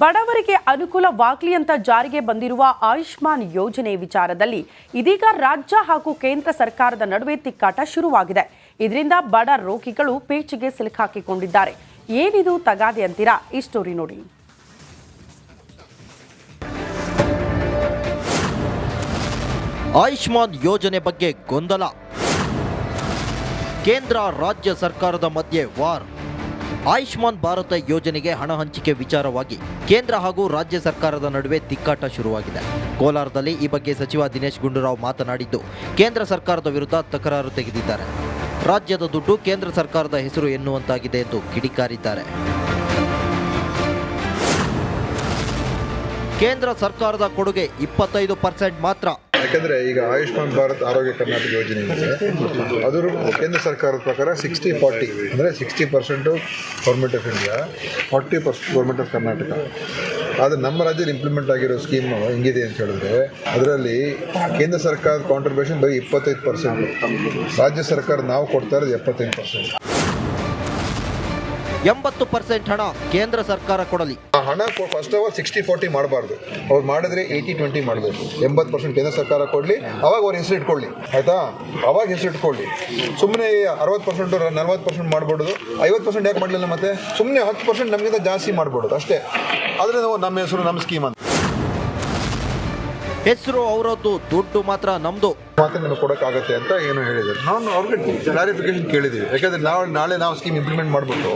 ಬಡವರಿಗೆ ಅನುಕೂಲವಾಗಲಿ ಅಂತ ಜಾರಿಗೆ ಬಂದಿರುವ ಆಯುಷ್ಮಾನ್ ಯೋಜನೆ ವಿಚಾರದಲ್ಲಿ ಇದೀಗ ರಾಜ್ಯ ಹಾಗೂ ಕೇಂದ್ರ ಸರ್ಕಾರದ ನಡುವೆ ತಿಕ್ಕಾಟ ಶುರುವಾಗಿದೆ. ಇದರಿಂದ ಬಡ ರೋಗಿಗಳು ಪೇಚಿಗೆ ಸಿಲುಕಾಕಿಕೊಂಡಿದ್ದಾರೆ ಏನಿದು ತಗಾದೆ ಅಂತೀರಾ? ಈ ಸ್ಟೋರಿ ನೋಡಿ. ಆಯುಷ್ಮಾನ್ ಯೋಜನೆ ಬಗ್ಗೆ ಗೊಂದಲ. ಕೇಂದ್ರ, ರಾಜ್ಯ ಸರ್ಕಾರದ ಮಧ್ಯೆ ವಾರ್. ಆಯುಷ್ಮಾನ್ ಭಾರತ ಯೋಜನೆಗೆ ಹಣ ಹಂಚಿಕೆ ವಿಚಾರವಾಗಿ ಕೇಂದ್ರ ಹಾಗೂ ರಾಜ್ಯ ಸರ್ಕಾರದ ನಡುವೆ ತಿಕ್ಕಾಟ ಶುರುವಾಗಿದೆ. ಕೋಲಾರದಲ್ಲಿ ಈ ಬಗ್ಗೆ ಸಚಿವ ದಿನೇಶ್ ಗುಂಡೂರಾವ್ ಮಾತನಾಡಿದ್ದು, ಕೇಂದ್ರ ಸರ್ಕಾರದ ವಿರುದ್ಧ ತಕರಾರು ತೆಗೆದಿದ್ದಾರೆ. ರಾಜ್ಯದ ದುಡ್ಡು ಕೇಂದ್ರ ಸರ್ಕಾರದ ಹೆಸರು ಎನ್ನುವಂತಾಗಿದೆ ಎಂದು ಕಿಡಿಕಾರಿದ್ದಾರೆ. ಕೇಂದ್ರ ಸರ್ಕಾರದ ಕೊಡುಗೆ ಇಪ್ಪತ್ತೈದು ಪರ್ಸೆಂಟ್ ಮಾತ್ರ ಯಾಕಂದ್ರೆ ಈಗ ಆಯುಷ್ಮಾನ್ ಭಾರತ್ ಆರೋಗ್ಯ ಕರ್ನಾಟಕ ಯೋಜನೆ ಇದೆ. ಅದರ ಕೇಂದ್ರ ಸರ್ಕಾರದ ಪ್ರಕಾರ ಸಿಕ್ಸ್ಟಿ ಫಾರ್ಟಿ ಅಂದರೆ sixty percent government of India forty percent government of Karnataka ಆದರೆ ನಮ್ಮ ರಾಜ್ಯದಲ್ಲಿ ಇಂಪ್ಲಿಮೆಂಟ್ ಆಗಿರೋ ಸ್ಕೀಮ್ ಹೆಂಗಿದೆ ಅಂತ ಹೇಳಿದ್ರೆ, ಅದರಲ್ಲಿ ಕೇಂದ್ರ ಸರ್ಕಾರದ ಕಾಂಟ್ರಿಬ್ಯೂಷನ್ ಬರೀ ಇಪ್ಪತ್ತೈದು ಪರ್ಸೆಂಟ್ ರಾಜ್ಯ ಸರ್ಕಾರ ನಾವು ಕೊಡ್ತಾ ಇರೋದು ಎಪ್ಪತ್ತೈದು ಪರ್ಸೆಂಟ್ ಎಂಬತ್ತು ಪರ್ಸೆಂಟ್ ಹಣ ಕೇಂದ್ರ ಸರ್ಕಾರ ಕೊಡಲಿ. ಆ ಹಣ ಫಸ್ಟ್ ಅವರ್ ಸಿಕ್ಸ್ಟಿ ಫೋರ್ಟಿ ಮಾಡಬಾರ್ದು. ಅವ್ರು ಮಾಡಿದ್ರೆ ಏಯ್ಟಿ ಟ್ವೆಂಟಿ ಮಾಡಬೇಕು. ಎಂಬತ್ತು ಪರ್ಸೆಂಟ್ ಕೇಂದ್ರ ಸರ್ಕಾರ ಕೊಡಲಿ, ಅವಾಗ ಅವ್ರ ಹೆಸರು ಇಟ್ಕೊಳ್ಳಿ. ಆಯ್ತಾ? ಅವಾಗ ಹೆಸರು ಇಟ್ಕೊಳ್ಳಿ. ಸುಮ್ಮನೆ ಅರವತ್ತು ಪರ್ಸೆಂಟ್ ನಲ್ವತ್ತು ಪರ್ಸೆಂಟ್ ಮಾಡ್ಬಿಡೋದು. ಐವತ್ತು ಪರ್ಸೆಂಟ್ ಯಾಕೆ ಮಾಡಲಿಲ್ಲ ಮತ್ತೆ? ಸುಮ್ಮನೆ ಹತ್ತು ಪರ್ಸೆಂಟ್ ನಮಗಿಂತ ಜಾಸ್ತಿ ಮಾಡ್ಬಿಡೋದು, ಅಷ್ಟೇ. ಆದರೆ ನಾವು ನಮ್ಮ ಹೆಸರು, ನಮ್ಮ ಸ್ಕೀಮ್ ಅಂತ. ಹೆಸರು ಅವರದ್ದು ದುಡ್ಡು ಮಾತ್ರ ನಮ್ದು. ಮಾತನ್ನು ನಿಮಗೆ ಕೊಡೋಕ್ಕಾಗತ್ತೆ ಅಂತ ಏನು ಹೇಳಿದ್ದಾರೆ ನಾನು ಅವ್ರಿಗೆ ಕ್ಲಾರಿಫಿಕೇಶನ್ ಕೇಳಿದ್ದೀವಿ ಯಾಕಂದರೆ ನಾವು ನಾಳೆ ನಾವು ಸ್ಕೀಮ್ ಇಂಪ್ಲಿಮೆಂಟ್ ಮಾಡಿಬಿಟ್ಟು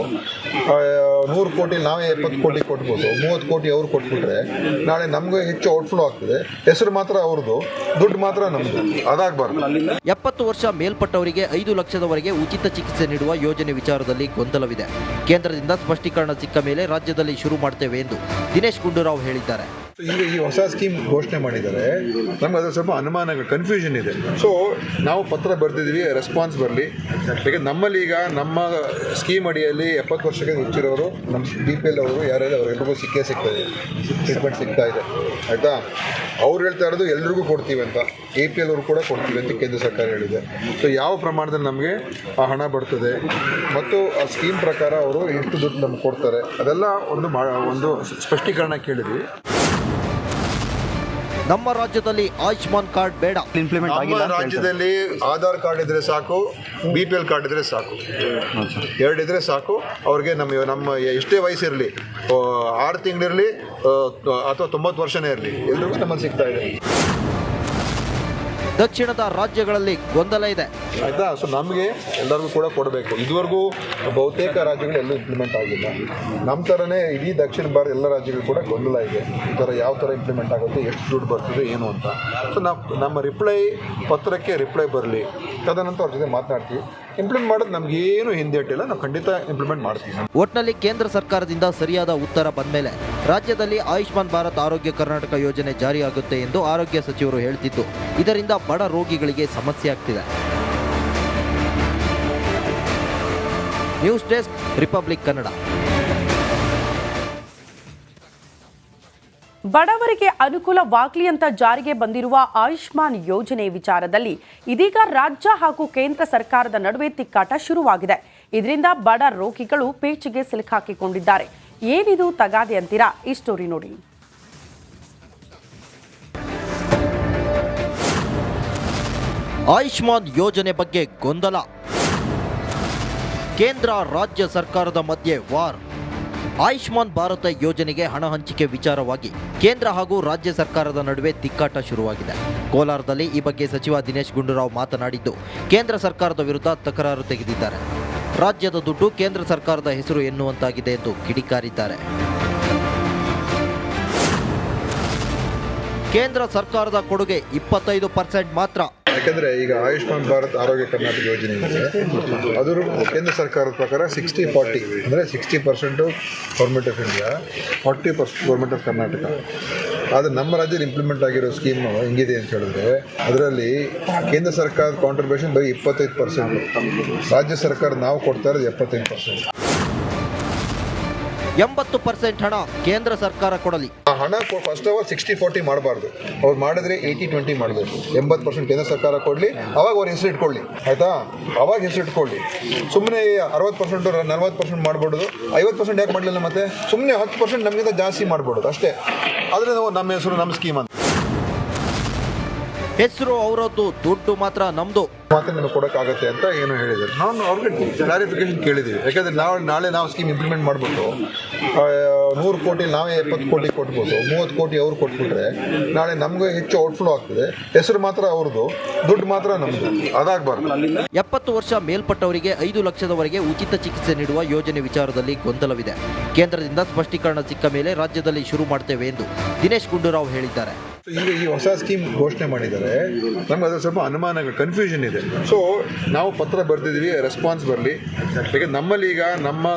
ನೂರು ಕೋಟಿ ನಾವೇ ಎಪ್ಪತ್ತು ಕೋಟಿ ಕೊಟ್ಬೋದು ಮೂವತ್ತು ಕೋಟಿ ಅವ್ರು ಕೊಟ್ಬಿಟ್ರೆ ನಾಳೆ ನಮಗೆ ಹೆಚ್ಚು ಔಟ್ಫ್ಲೋ ಆಗ್ತದೆ. ಹೆಸರು ಮಾತ್ರ ಅವ್ರದ್ದು ದುಡ್ಡು ಮಾತ್ರ ನಮ್ಮದು ಅದಾಗಬಾರ್ದು. ಎಪ್ಪತ್ತು ವರ್ಷ ಮೇಲ್ಪಟ್ಟವರಿಗೆ ಐದು ಲಕ್ಷದವರೆಗೆ ಉಚಿತ ಚಿಕಿತ್ಸೆ ನೀಡುವ ಯೋಜನೆ ವಿಚಾರದಲ್ಲಿ ಗೊಂದಲವಿದೆ. ಕೇಂದ್ರದಿಂದ ಸ್ಪಷ್ಟೀಕರಣ ಸಿಕ್ಕ ಮೇಲೆ ರಾಜ್ಯದಲ್ಲಿ ಶುರು ಮಾಡ್ತೇವೆ ಎಂದು ದಿನೇಶ್ ಗುಂಡೂರಾವ್ ಹೇಳಿದ್ದಾರೆ. ಈಗ ಈ ಹೊಸ ಸ್ಕೀಮ್ ಘೋಷಣೆ ಮಾಡಿದ್ದಾರೆ. ನಮ್ಗೆ ಅದ್ರ ಸ್ವಲ್ಪ ಅನುಮಾನಗಳು ಕನ್ಫ್ಯೂಷನ್ ಇದೆ. ಸೊ ನಾವು ಪತ್ರ ಬರೆದಿದ್ದೀವಿ ರೆಸ್ಪಾನ್ಸ್ ಬರಲಿ. ಯಾಕೆ ನಮ್ಮಲ್ಲಿ ಈಗ ನಮ್ಮ ಸ್ಕೀಮ್ ಅಡಿಯಲ್ಲಿ ಎಪ್ಪತ್ತು ವರ್ಷಕ್ಕೆ ಹೆಚ್ಚಿರೋರು, ನಮ್ಮ ಬಿ ಪಿ ಎಲ್ ಅವರು, ಯಾರ್ಯಾರು ಅವರೆಲ್ಲರಿಗೂ ಸಿಕ್ಕೇ ಸಿಗ್ತಾ ಇದೆ. ಟ್ರೀಟ್ಮೆಂಟ್ ಸಿಗ್ತಾ ಇದೆ. ಆಯಿತಾ? ಅವ್ರು ಹೇಳ್ತಾ ಇರೋದು ಎಲ್ರಿಗೂ ಕೊಡ್ತೀವಿ ಅಂತ. ಎ ಪಿ ಎಲ್ ಅವರು ಕೂಡ ಕೊಡ್ತೀವಿ ಅಂತ ಕೇಂದ್ರ ಸರ್ಕಾರ ಹೇಳಿದೆ. ಸೊ ಯಾವ ಪ್ರಮಾಣದಲ್ಲಿ ನಮಗೆ ಆ ಹಣ ಬರ್ತದೆ? ಮತ್ತು ಆ ಸ್ಕೀಮ್ ಪ್ರಕಾರ ಅವರು ಎಷ್ಟು ದುಡ್ಡು ನಮ್ಗೆ ಕೊಡ್ತಾರೆ? ಅದೆಲ್ಲ ಒಂದು ಒಂದು ಸ್ಪಷ್ಟೀಕರಣ ಕೇಳಿದ್ವಿ. ನಮ್ಮ ರಾಜ್ಯದಲ್ಲಿ ಆಯುಷ್ಮಾನ್ ಕಾರ್ಡ್ ಬೇಡ. ಇಂಪ್ಲಿಮೆಂಟ್ ನಮ್ಮ ಆಗಿಲ್ಲ ಅಂತ ರಾಜ್ಯದಲ್ಲಿ ಆಧಾರ್ ಕಾರ್ಡ್ ಇದ್ರೆ ಸಾಕು ಬಿ ಪಿ ಎಲ್ ಕಾರ್ಡ್ ಇದ್ರೆ ಸಾಕು. ಎರಡು ಇದ್ರೆ ಸಾಕು. ಅವ್ರಿಗೆ ನಮ್ಮ ನಮ್ಮ ಎಷ್ಟೇ ವಯಸ್ಸಿರಲಿ ಆರು ತಿಂಗಳಿರಲಿ ಅಥವಾ ತೊಂಬತ್ತು ವರ್ಷನೇ ಇರಲಿ ಎಲ್ರಿಗೂ ನಮ್ಮಲ್ಲಿ ಸಿಗ್ತಾ ಇದೆ. ದಕ್ಷಿಣದ ರಾಜ್ಯಗಳಲ್ಲಿ ಗೊಂದಲ ಇದೆ. ಆಯ್ತಾ? ಸೊ ನಮಗೆ ಎಲ್ಲರಿಗೂ ಕೂಡ ಕೊಡಬೇಕು. ಇದುವರೆಗೂ ಬಹುತೇಕ ರಾಜ್ಯಗಳು ಎಲ್ಲೂ ಇಂಪ್ಲಿಮೆಂಟ್ ಆಗಿಲ್ಲ. ನಮ್ಮ ಥರನೇ ಇಡೀ ದಕ್ಷಿಣ ಭಾರತ ಎಲ್ಲ ರಾಜ್ಯಗಳು ಕೂಡ ಗೊಂದಲ ಇದೆ. ಈ ಥರ ಯಾವ ಥರ ಇಂಪ್ಲಿಮೆಂಟ್ ಆಗುತ್ತೆ, ಎಷ್ಟು ದುಡ್ಡು ಬರ್ತದೆ, ಏನು ಅಂತ. ಸೊ ನಾವು ನಮ್ಮ ರಿಪ್ಲೈ ಪತ್ರಕ್ಕೆ ರಿಪ್ಲೈ ಬರಲಿ. ತದನಂತರ ಅವ್ರ ಜೊತೆ ಮಾತನಾಡ್ತೀವಿ. ಇಂಪ್ಲಿಮೆಂಟ್ ಮಾಡೋದು ನಮಗೇನು ಹಿಂದೇಟಿಲ್ಲ ನಾವು ಖಂಡಿತ ಇಂಪ್ಲಿಮೆಂಟ್ ಮಾಡ್ತೀವಿ. ಒಟ್ನಲ್ಲಿ ಕೇಂದ್ರ ಸರ್ಕಾರದಿಂದ ಸರಿಯಾದ ಉತ್ತರ ಬಂದ ಮೇಲೆ ರಾಜ್ಯದಲ್ಲಿ ಆಯುಷ್ಮಾನ್ ಭಾರತ್ ಆರೋಗ್ಯ ಕರ್ನಾಟಕ ಯೋಜನೆ ಜಾರಿಯಾಗುತ್ತೆ ಎಂದು ಆರೋಗ್ಯ ಸಚಿವರು ಹೇಳ್ತಿದ್ದು. ಇದರಿಂದ ಬಡ ರೋಗಿಗಳಿಗೆ ಸಮಸ್ಯೆ ಆಗ್ತಿದೆ. News desk Republic Kannada. ಬಡವರಿಗೆ ಅನುಕೂಲವಾಗಲಿ ಅಂತ ಜಾರಿಗೆ ಬಂದಿರುವ ಆಯುಷ್ಮಾನ್ ಯೋಜನೆ ವಿಚಾರದಲ್ಲಿ ಇದೀಗ ರಾಜ್ಯ ಹಾಗೂ ಕೇಂದ್ರ ಸರ್ಕಾರದ ನಡುವೆ ತಿಕ್ಕಾಟ ಶುರುವಾಗಿದೆ. ಇದರಿಂದ ಬಡ ರೋಗಿಗಳು ಪೇಚಿಗೆ ಸಿಲುಕಾಕಿಕೊಂಡಿದ್ದಾರೆ ಏನಿದು ತಗಾದೆ ಅಂತೀರಾ? ಈ ಸ್ಟೋರಿ ನೋಡಿ. ಆಯುಷ್ಮಾನ್ ಯೋಜನೆ ಬಗ್ಗೆ ಗೊಂದಲ. ಕೇಂದ್ರ, ರಾಜ್ಯ ಸರ್ಕಾರದ ಮಧ್ಯೆ ವಾರ್. ಆಯುಷ್ಮಾನ್ ಭಾರತ ಯೋಜನೆಗೆ ಹಣ ಹಂಚಿಕೆ ವಿಚಾರವಾಗಿ ಕೇಂದ್ರ ಹಾಗೂ ರಾಜ್ಯ ಸರ್ಕಾರದ ನಡುವೆ ತಿಕ್ಕಾಟ ಶುರುವಾಗಿದೆ. ಕೋಲಾರದಲ್ಲಿ ಈ ಬಗ್ಗೆ ಸಚಿವ ದಿನೇಶ್ ಗುಂಡೂರಾವ್ ಮಾತನಾಡಿದ್ದು, ಕೇಂದ್ರ ಸರ್ಕಾರದ ವಿರುದ್ಧ ತಕರಾರು ತೆಗೆದಿದ್ದಾರೆ. ರಾಜ್ಯದ ದುಡ್ಡು ಕೇಂದ್ರ ಸರ್ಕಾರದ ಹೆಸರು ಎನ್ನುವಂತಾಗಿದೆ ಎಂದು ಕಿಡಿಕಾರಿದ್ದಾರೆ. ಕೇಂದ್ರ ಸರ್ಕಾರದ ಕೊಡುಗೆ ಇಪ್ಪತ್ತೈದು ಪರ್ಸೆಂಟ್ ಮಾತ್ರ. ಯಾಕಂದರೆ ಈಗ ಆಯುಷ್ಮಾನ್ ಭಾರತ್ ಆರೋಗ್ಯ ಕರ್ನಾಟಕ ಯೋಜನೆ ಇದೆ. ಅದರ ಕೇಂದ್ರ ಸರ್ಕಾರದ ಪ್ರಕಾರ ಸಿಕ್ಸ್ಟಿ ಫಾರ್ಟಿ ಅಂದರೆ sixty percent government of India forty percent government of Karnataka ಆದರೆ ನಮ್ಮ ರಾಜ್ಯದಲ್ಲಿ ಇಂಪ್ಲಿಮೆಂಟ್ ಆಗಿರೋ ಸ್ಕೀಮ್ ಹೆಂಗಿದೆ ಅಂತ ಹೇಳಿದ್ರೆ, ಅದರಲ್ಲಿ ಕೇಂದ್ರ ಸರ್ಕಾರದ ಕಾಂಟ್ರಿಬ್ಯೂಷನ್ ಬರೀ ಇಪ್ಪತ್ತೈದು ಪರ್ಸೆಂಟ್ ರಾಜ್ಯ ಸರ್ಕಾರ ನಾವು ಕೊಡ್ತಾ ಇರೋದು ಎಪ್ಪತ್ತೈದು ಪರ್ಸೆಂಟ್ ಎಂಬತ್ತು ಪರ್ಸೆಂಟ್ ಹಣ ಕೇಂದ್ರ ಸರ್ಕಾರ ಕೊಡಲಿ. ಹಣ ಫಸ್ಟ್ ಅವರ್ ಸಿಕ್ಸ್ಟಿ ಫೋರ್ಟಿ ಮಾಡಬಾರ್ದು. ಅವ್ರು ಮಾಡಿದ್ರೆ ಏಯ್ಟಿ ಟ್ವೆಂಟಿ ಮಾಡಬೇಕು. ಎಂಬತ್ತು ಪರ್ಸೆಂಟ್ ಕೇಂದ್ರ ಸರ್ಕಾರ ಕೊಡಲಿ, ಅವಾಗ ಅವ್ರು ಹೆಸರು ಇಟ್ಕೊಳ್ಳಿ. ಆಯ್ತಾ? ಅವಾಗ ಹೆಸರು ಇಟ್ಕೊಳ್ಳಿ. ಸುಮ್ಮನೆ ಅರವತ್ತು ಪರ್ಸೆಂಟ್ ನಲ್ವತ್ತು ಪರ್ಸೆಂಟ್ ಮಾಡ್ಬಿಡೋದು. ಐವತ್ತು ಪರ್ಸೆಂಟ್ ಯಾಕೆ ಮಾಡಲಿಲ್ಲ ಮತ್ತೆ? ಸುಮ್ಮನೆ ಹತ್ತು ಪರ್ಸೆಂಟ್ ನಮಗಿಂತ ಜಾಸ್ತಿ ಮಾಡ್ಬಿಡೋದು, ಅಷ್ಟೇ. ಆದರೆ ನಾವು ನಮ್ಮ ಹೆಸರು, ನಮ್ಮ ಸ್ಕೀಮ್ ಅಂತ. ಹೆಸರು ಅವರದ್ದು ದುಡ್ಡು ಮಾತ್ರ ನಮ್ದು. ಮಾತನ್ನು ನಿಮಗೆ ಕೊಡೋಕ್ಕಾಗತ್ತೆ ಅಂತ ಏನು ಹೇಳಿದ್ರು. ನಾನು ಅವ್ರಿಗೆ ಕ್ಲಾರಿಫಿಕೇಶನ್ ಕೇಳಿದ್ದೀವಿ ಯಾಕಂದ್ರೆ ನಾವು ನಾಳೆ ನಾವು ಸ್ಕೀಮ್ ಇಂಪ್ಲಿಮೆಂಟ್ ಮಾಡಿಬಿಟ್ಟು ನೂರು ಕೋಟಿ ನಾವೇ ಎಪ್ಪತ್ತು ಕೋಟಿ ಕೊಟ್ಬೋದು ಮೂವತ್ತು ಕೋಟಿ ಅವ್ರು ಕೊಟ್ಬಿಟ್ರೆ ನಾಳೆ ನಮಗೆ ಹೆಚ್ಚು ಔಟ್ಫ್ಲೋ ಆಗ್ತದೆ. ಹೆಸರು ಮಾತ್ರ ಅವ್ರದ್ದು ದುಡ್ಡು ಮಾತ್ರ ನಮ್ಮದು ಅದಾಗಬಾರ್ದು. ಎಪ್ಪತ್ತು ವರ್ಷ ಮೇಲ್ಪಟ್ಟವರಿಗೆ ಐದು ಲಕ್ಷದವರೆಗೆ ಉಚಿತ ಚಿಕಿತ್ಸೆ ನೀಡುವ ಯೋಜನೆ ವಿಚಾರದಲ್ಲಿ ಗೊಂದಲವಿದೆ. ಕೇಂದ್ರದಿಂದ ಸ್ಪಷ್ಟೀಕರಣ ಸಿಕ್ಕ ಮೇಲೆ ರಾಜ್ಯದಲ್ಲಿ ಶುರು ಮಾಡ್ತೇವೆ ಎಂದು ದಿನೇಶ್ ಗುಂಡೂರಾವ್ ಹೇಳಿದ್ದಾರೆ. ಈಗ ಈ ಹೊಸ ಸ್ಕೀಮ್ ಘೋಷಣೆ ಮಾಡಿದ್ದಾರೆ. ನಮ್ಗೆ ಅದ್ರ ಸ್ವಲ್ಪ ಅನುಮಾನಗಳು ಕನ್ಫ್ಯೂಷನ್ ಇದೆ. ಸೊ ನಾವು ಪತ್ರ ಬರೆದಿದ್ದೀವಿ ರೆಸ್ಪಾನ್ಸ್ ಬರಲಿ. ಯಾಕಂದ್ರೆ ನಮ್ಮಲ್ಲಿ ಈಗ ನಮ್ಮ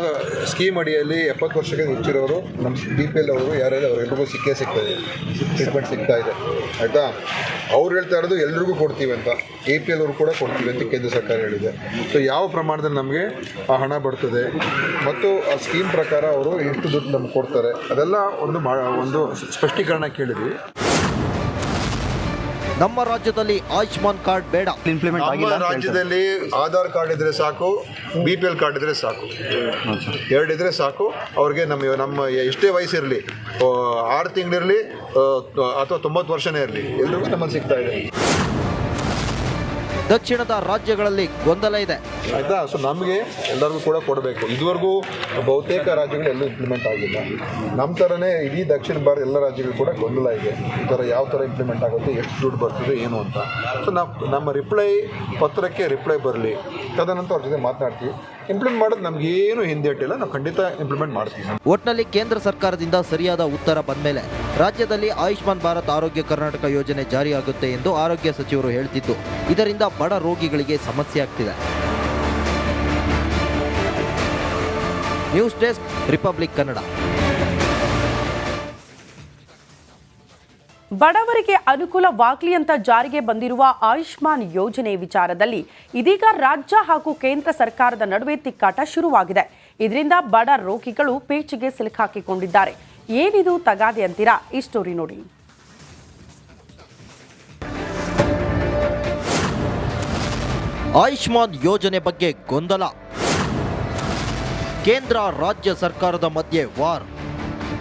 ಸ್ಕೀಮ್ ಅಡಿಯಲ್ಲಿ ಎಪ್ಪತ್ತು ವರ್ಷಕ್ಕೆ ಹೆಚ್ಚಿರೋರು, ನಮ್ಮ ಬಿ ಪಿ ಎಲ್ ಅವರು ಯಾರ್ಯಾರು ಅವ್ರಿಗೆಲ್ರಿಗೂ ಸಿಕ್ಕೇ ಸಿಗ್ತಾ ಇದೆ. ಟ್ರೀಟ್ಮೆಂಟ್ ಸಿಗ್ತಾ ಇದೆ. ಆಯಿತಾ? ಅವ್ರು ಹೇಳ್ತಾ ಇರೋದು ಎಲ್ರಿಗೂ ಕೊಡ್ತೀವಿ ಅಂತ. ಎ ಪಿ ಎಲ್ ಅವರು ಕೂಡ ಕೊಡ್ತೀವಿ ಅಂತ ಕೇಂದ್ರ ಸರ್ಕಾರ ಹೇಳಿದೆ. ಸೊ ಯಾವ ಪ್ರಮಾಣದಲ್ಲಿ ನಮಗೆ ಆ ಹಣ ಬರ್ತದೆ? ಮತ್ತು ಆ ಸ್ಕೀಮ್ ಪ್ರಕಾರ ಅವರು ಎಷ್ಟು ದುಡ್ಡು ನಮ್ಗೆ ಕೊಡ್ತಾರೆ? ಅದೆಲ್ಲ ಒಂದು ಒಂದು ಸ್ಪಷ್ಟೀಕರಣ ಕೇಳಿದ್ವಿ. ನಮ್ಮ ರಾಜ್ಯದಲ್ಲಿ ಆಯುಷ್ಮಾನ್ ಕಾರ್ಡ್ ಬೇಡ. ಇಂಪ್ಲಿಮೆಂಟ್ ನಮ್ಮ ಆಗಿಲ್ಲ ರಾಜ್ಯದಲ್ಲಿ ಆಧಾರ್ ಕಾರ್ಡ್ ಇದ್ರೆ ಸಾಕು ಬಿ ಪಿ ಎಲ್ ಕಾರ್ಡ್ ಇದ್ರೆ ಸಾಕು. ಎರಡು ಇದ್ರೆ ಸಾಕು. ಅವ್ರಿಗೆ ನಮ್ಮ ನಮ್ಮ ಎಷ್ಟೇ ವಯಸ್ಸಿರಲಿ ಆರು ತಿಂಗಳಿರಲಿ ಅಥವಾ ತೊಂಬತ್ತು ವರ್ಷನೇ ಇರಲಿ ಎಲ್ರಿಗೂ ನಮ್ಮಲ್ಲಿ ಸಿಗ್ತಾ ಇದೆ. ದಕ್ಷಿಣದ ರಾಜ್ಯಗಳಲ್ಲಿ ಗೊಂದಲ ಇದೆ. ಆಯ್ತಾ? ಸೊ ನಮಗೆ ಎಲ್ಲರಿಗೂ ಕೂಡ ಕೊಡಬೇಕು. ಇದುವರೆಗೂ ಬಹುತೇಕ ರಾಜ್ಯಗಳು ಎಲ್ಲೂ ಇಂಪ್ಲಿಮೆಂಟ್ ಆಗಿಲ್ಲ. ನಮ್ಮ ಥರನೇ ಇಡೀ ದಕ್ಷಿಣ ಭಾರತ ಎಲ್ಲ ರಾಜ್ಯಗಳು ಕೂಡ ಗೊಂದಲ ಇದೆ. ಈ ಥರ ಯಾವ ಥರ ಇಂಪ್ಲಿಮೆಂಟ್ ಆಗುತ್ತೆ, ಎಷ್ಟು ದುಡ್ಡು ಬರ್ತದೆ, ಏನು ಅಂತ. ಸೊ ನಾವು ನಮ್ಮ ರಿಪ್ಲೈ ಪತ್ರಕ್ಕೆ ರಿಪ್ಲೈ ಬರಲಿ. ತದನಂತರ ಅವ್ರ ಜೊತೆ ಮಾತನಾಡ್ತೀವಿ. ಇಂಪ್ಲಿಮೆಂಟ್ ಮಾಡೋದು ನಮಗೇನು ಹಿಂದೇಟಿಲ್ಲ ನಾವು ಖಂಡಿತ ಇಂಪ್ಲಿಮೆಂಟ್ ಮಾಡ್ತೀವಿ. ಒಟ್ನಲ್ಲಿ ಕೇಂದ್ರ ಸರ್ಕಾರದಿಂದ ಸರಿಯಾದ ಉತ್ತರ ಬಂದಮೇಲೆ ರಾಜ್ಯದಲ್ಲಿ ಆಯುಷ್ಮಾನ್ ಭಾರತ್ ಆರೋಗ್ಯ ಕರ್ನಾಟಕ ಯೋಜನೆ ಜಾರಿಯಾಗುತ್ತೆ ಎಂದು ಆರೋಗ್ಯ ಸಚಿವರು ಹೇಳ್ತಿದ್ದು. ಇದರಿಂದ ಬಡ ರೋಗಿಗಳಿಗೆ ಸಮಸ್ಯೆ ಆಗ್ತಿದೆ. News desk Republic Kannada. ಬಡವರಿಗೆ ಅನುಕೂಲವಾಗಲಿ ಅಂತ ಜಾರಿಗೆ ಬಂದಿರುವ ಆಯುಷ್ಮಾನ್ ಯೋಜನೆ ವಿಚಾರದಲ್ಲಿ ಇದೀಗ ರಾಜ್ಯ ಹಾಗೂ ಕೇಂದ್ರ ಸರ್ಕಾರದ ನಡುವೆ ತಿಕ್ಕಾಟ ಶುರುವಾಗಿದೆ. ಇದರಿಂದ ಬಡ ರೋಗಿಗಳು ಪೇಚಿಗೆ ಸಿಲುಕಾಕಿಕೊಂಡಿದ್ದಾರೆ ಏನಿದು ತಗಾದೆ ಅಂತೀರಾ? ಈ ಸ್ಟೋರಿ ನೋಡಿ. ಆಯುಷ್ಮಾನ್ ಯೋಜನೆ ಬಗ್ಗೆ ಗೊಂದಲ. ಕೇಂದ್ರ, ರಾಜ್ಯ ಸರ್ಕಾರದ ಮಧ್ಯೆ ವಾರ್.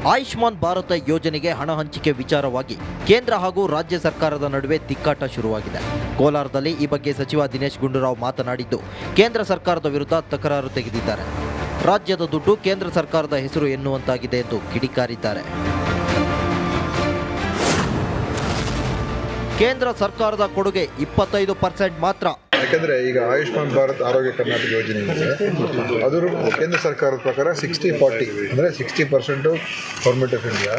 ಆಯುಷ್ಮಾನ್ ಭಾರತ ಯೋಜನೆಗೆ ಹಣ ಹಂಚಿಕೆ ವಿಚಾರವಾಗಿ ಕೇಂದ್ರ ಹಾಗೂ ರಾಜ್ಯ ಸರ್ಕಾರದ ನಡುವೆ ತಿಕ್ಕಾಟ ಶುರುವಾಗಿದೆ. ಕೋಲಾರದಲ್ಲಿ ಈ ಬಗ್ಗೆ ಸಚಿವ ದಿನೇಶ್ ಗುಂಡೂರಾವ್ ಮಾತನಾಡಿದ್ದು, ಕೇಂದ್ರ ಸರ್ಕಾರದ ವಿರುದ್ಧ ತಕರಾರು ತೆಗೆದಿದ್ದಾರೆ. ರಾಜ್ಯದ ದುಡ್ಡು ಕೇಂದ್ರ ಸರ್ಕಾರದ ಹೆಸರು ಎನ್ನುವಂತಾಗಿದೆ ಎಂದು ಕಿಡಿಕಾರಿದ್ದಾರೆ. ಕೇಂದ್ರ ಸರ್ಕಾರದ ಕೊಡುಗೆ ಇಪ್ಪತ್ತೈದು ಪರ್ಸೆಂಟ್ ಮಾತ್ರ. ಯಾಕಂದರೆ ಈಗ ಆಯುಷ್ಮಾನ್ ಭಾರತ್ ಆರೋಗ್ಯ ಕರ್ನಾಟಕ ಯೋಜನೆ ಇದೆ. ಅದರ ಕೇಂದ್ರ ಸರ್ಕಾರದ ಪ್ರಕಾರ ಸಿಕ್ಸ್ಟಿ ಫಾರ್ಟಿ ಅಂದರೆ sixty percent government of India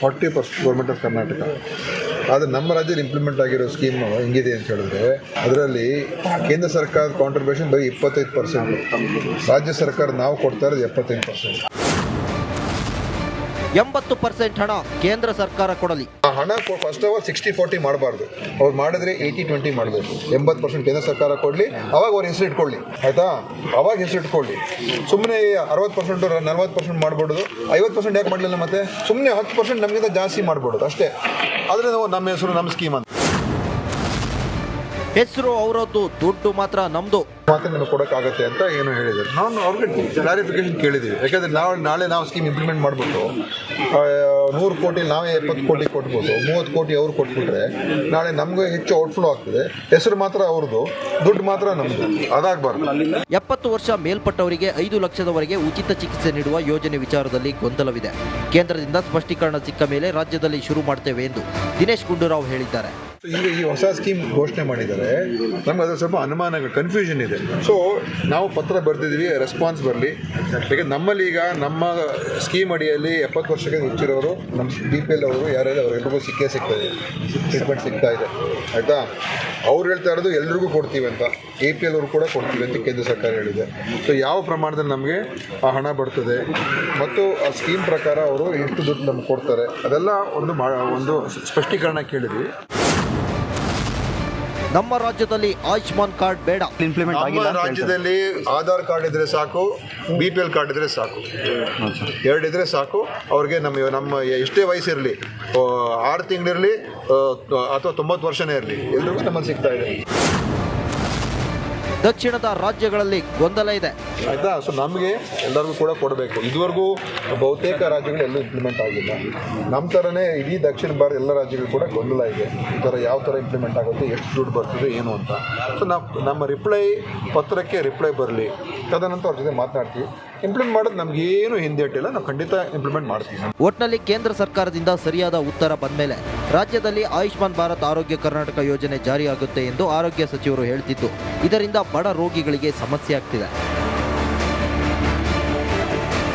forty percent government of Karnataka ಆದರೆ ನಮ್ಮ ರಾಜ್ಯದಲ್ಲಿ ಇಂಪ್ಲಿಮೆಂಟ್ ಆಗಿರೋ ಸ್ಕೀಮ್ ಹೆಂಗಿದೆ ಅಂತ ಹೇಳಿದ್ರೆ, ಅದರಲ್ಲಿ ಕೇಂದ್ರ ಸರ್ಕಾರದ ಕಾಂಟ್ರಿಬ್ಯೂಷನ್ ಬರೀ ಇಪ್ಪತ್ತೈದು ಪರ್ಸೆಂಟ್ ರಾಜ್ಯ ಸರ್ಕಾರ ನಾವು ಕೊಡ್ತಾ ಇರೋದು ಎಪ್ಪತ್ತೈದು ಪರ್ಸೆಂಟ್ ಎಂಬತ್ತು ಪರ್ಸೆಂಟ್ ಹಣ ಕೇಂದ್ರ ಸರ್ಕಾರ ಕೊಡಲಿ. ಆ ಹಣ first of all sixty forty ಮಾಡಬಾರ್ದು. ಅವ್ರು ಮಾಡಿದ್ರೆ ಏಯ್ಟಿ ಟ್ವೆಂಟಿ ಮಾಡಬೇಕು. ಎಂಬತ್ತು ಪರ್ಸೆಂಟ್ ಕೇಂದ್ರ ಸರ್ಕಾರ ಕೊಡಲಿ, ಅವಾಗ ಅವ್ರ ಹೆಸರು ಇಟ್ಕೊಳ್ಳಿ. ಆಯ್ತಾ? ಅವಾಗ ಹೆಸರು ಇಟ್ಕೊಳ್ಳಿ. ಸುಮ್ಮನೆ ಅರವತ್ತು ಪರ್ಸೆಂಟ್ ನಲ್ವತ್ತು ಪರ್ಸೆಂಟ್ ಮಾಡ್ಬಿಡೋದು. ಐವತ್ತು ಪರ್ಸೆಂಟ್ ಯಾಕೆ ಮಾಡಲಿಲ್ಲ ಮತ್ತೆ? ಸುಮ್ಮನೆ ಹತ್ತು ಪರ್ಸೆಂಟ್ ನಮಗಿಂತ ಜಾಸ್ತಿ ಮಾಡ್ಬಿಡೋದು, ಅಷ್ಟೇ. ಆದರೆ ನಾವು ನಮ್ಮ ಹೆಸರು, ನಮ್ಮ ಸ್ಕೀಮ್ ಅಂತ. ಹೆಸರು ಅವರದ್ದು ದುಡ್ಡು ಮಾತ್ರ ನಮ್ದು. ಮಾತನ್ನು ನಿಮಗೆ ಕೊಡೋಕ್ಕಾಗತ್ತೆ ಅಂತ ಏನು ಹೇಳಿದ್ದಾರೆ ನಾನು ಅವ್ರಿಗೆ ಕ್ಲಾರಿಫಿಕೇಶನ್ ಕೇಳಿದ್ದೀವಿ ಯಾಕಂದರೆ ನಾವು ನಾಳೆ ನಾವು ಸ್ಕೀಮ್ ಇಂಪ್ಲಿಮೆಂಟ್ ಮಾಡಿಬಿಟ್ಟು ನೂರು ಕೋಟಿ ನಾವೇ ಎಪ್ಪತ್ತು ಕೋಟಿ ಕೊಟ್ಬೋದು ಮೂವತ್ತು ಕೋಟಿ ಅವ್ರು ಕೊಟ್ಬಿಟ್ರೆ ನಾಳೆ ನಮಗೆ ಹೆಚ್ಚು ಔಟ್ಫ್ಲೋ ಆಗ್ತದೆ. ಹೆಸರು ಮಾತ್ರ ಅವ್ರದ್ದು ದುಡ್ಡು ಮಾತ್ರ ನಮ್ಮದು ಅದಾಗಬಾರ್ದು. ಎಪ್ಪತ್ತು ವರ್ಷ ಮೇಲ್ಪಟ್ಟವರಿಗೆ ಐದು ಲಕ್ಷದವರೆಗೆ ಉಚಿತ ಚಿಕಿತ್ಸೆ ನೀಡುವ ಯೋಜನೆ ವಿಚಾರದಲ್ಲಿ ಗೊಂದಲವಿದೆ. ಕೇಂದ್ರದಿಂದ ಸ್ಪಷ್ಟೀಕರಣ ಸಿಕ್ಕ ಮೇಲೆ ರಾಜ್ಯದಲ್ಲಿ ಶುರು ಮಾಡ್ತೇವೆ ಎಂದು ದಿನೇಶ್ ಗುಂಡೂರಾವ್ ಹೇಳಿದ್ದಾರೆ. ಈಗ ಈ ಹೊಸ ಸ್ಕೀಮ್ ಘೋಷಣೆ ಮಾಡಿದ್ದಾರೆ. ನಮ್ಗೆ ಅದ್ರ ಸ್ವಲ್ಪ ಅನುಮಾನಗಳು ಕನ್ಫ್ಯೂಷನ್ ಇದೆ. ಸೊ ನಾವು ಪತ್ರ ಬರೆದಿದ್ದೀವಿ ರೆಸ್ಪಾನ್ಸ್ ಬರಲಿ. ಯಾಕೆ ನಮ್ಮಲ್ಲಿ ಈಗ ನಮ್ಮ ಸ್ಕೀಮ್ ಅಡಿಯಲ್ಲಿ ಎಪ್ಪತ್ತು ವರ್ಷಕ್ಕೆ ಹೆಚ್ಚಿರೋರು, ನಮ್ಮ ಬಿ ಪಿ ಎಲ್ ಅವರು, ಯಾರೆಲ್ಲ ಅವರೆಲ್ರಿಗೂ ಸಿಕ್ಕೇ ಸಿಗ್ತಾ ಇದೆ. ಟ್ರೀಟ್ಮೆಂಟ್ ಸಿಗ್ತಾ ಇದೆ. ಆಯಿತಾ? ಅವ್ರು ಹೇಳ್ತಾ ಇರೋದು ಎಲ್ರಿಗೂ ಕೊಡ್ತೀವಿ ಅಂತ. ಎ ಪಿ ಎಲ್ ಅವರು ಕೂಡ ಕೊಡ್ತೀವಿ ಅಂತ ಕೇಂದ್ರ ಸರ್ಕಾರ ಹೇಳಿದೆ. ಸೊ ಯಾವ ಪ್ರಮಾಣದಲ್ಲಿ ನಮಗೆ ಆ ಹಣ ಬರ್ತದೆ? ಮತ್ತು ಆ ಸ್ಕೀಮ್ ಪ್ರಕಾರ ಅವರು ಎಷ್ಟು ದುಡ್ಡು ನಮ್ಗೆ ಕೊಡ್ತಾರೆ? ಅದೆಲ್ಲ ಒಂದು ಒಂದು ಸ್ಪಷ್ಟೀಕರಣ ಕೇಳಿದ್ವಿ. ನಮ್ಮ ರಾಜ್ಯದಲ್ಲಿ ಆಯುಷ್ಮಾನ್ ಕಾರ್ಡ್ ಬೇಡ. ಇಂಪ್ಲಿಮೆಂಟ್ ನಮ್ಮ ಆಗಿಲ್ಲ ರಾಜ್ಯದಲ್ಲಿ ಆಧಾರ್ ಕಾರ್ಡ್ ಇದ್ರೆ ಸಾಕು ಬಿ ಪಿ ಎಲ್ ಕಾರ್ಡ್ ಇದ್ರೆ ಸಾಕು. ಎರಡಿದ್ರೆ ಸಾಕು. ಅವ್ರಿಗೆ ನಮ್ಮ ನಮ್ಮ ಎಷ್ಟೇ ವಯಸ್ಸಿರಲಿ ಆರು ತಿಂಗಳಿರಲಿ ಅಥವಾ ತೊಂಬತ್ತು ವರ್ಷನೇ ಇರಲಿ ಎಲ್ರಿಗೂ ನಮ್ಮಲ್ಲಿ ಸಿಗ್ತಾ ಇದೆ. ದಕ್ಷಿಣದ ರಾಜ್ಯಗಳಲ್ಲಿ ಗೊಂದಲ ಇದೆ. ಆಯ್ತಾ? ಸೊ ನಮಗೆ ಎಲ್ಲರಿಗೂ ಕೂಡ ಕೊಡಬೇಕು. ಇದುವರೆಗೂ ಬಹುತೇಕ ರಾಜ್ಯಗಳು ಎಲ್ಲೂ ಇಂಪ್ಲಿಮೆಂಟ್ ಆಗಿಲ್ಲ. ನಮ್ಮ ಥರನೇ ಇಡೀ ದಕ್ಷಿಣ ಭಾರತ ಎಲ್ಲ ರಾಜ್ಯಗಳು ಕೂಡ ಗೊಂದಲ ಇದೆ. ಈ ಥರ ಯಾವ ಥರ ಇಂಪ್ಲಿಮೆಂಟ್ ಆಗುತ್ತೆ, ಎಷ್ಟು ದುಡ್ಡು ಬರ್ತದೆ, ಏನು ಅಂತ. ಸೊ ನಾವು ನಮ್ಮ ರಿಪ್ಲೈ ಪತ್ರಕ್ಕೆ ರಿಪ್ಲೈ ಬರಲಿ. ತದನಂತರ ಅವ್ರ ಜೊತೆ ಮಾತನಾಡ್ತೀವಿ. ಇಂಪ್ಲಿಮೆಂಟ್ ಮಾಡೋದು ನಮಗೇನು ಹಿಂದೆಟ್ಟಿಲ್ಲ ನಾವು ಖಂಡಿತ ಇಂಪ್ಲಿಮೆಂಟ್ ಮಾಡ್ತೀವಿ. ಒಟ್ನಲ್ಲಿ ಕೇಂದ್ರ ಸರ್ಕಾರದಿಂದ ಸರಿಯಾದ ಉತ್ತರ ಬಂದ್ಮೇಲೆ ರಾಜ್ಯದಲ್ಲಿ ಆಯುಷ್ಮಾನ್ ಭಾರತ್ ಆರೋಗ್ಯ ಕರ್ನಾಟಕ ಯೋಜನೆ ಜಾರಿಯಾಗುತ್ತೆ ಎಂದು ಆರೋಗ್ಯ ಸಚಿವರು ಹೇಳ್ತಿದ್ದು. ಇದರಿಂದ ಬಡ ರೋಗಿಗಳಿಗೆ ಸಮಸ್ಯೆ ಆಗ್ತಿದೆ.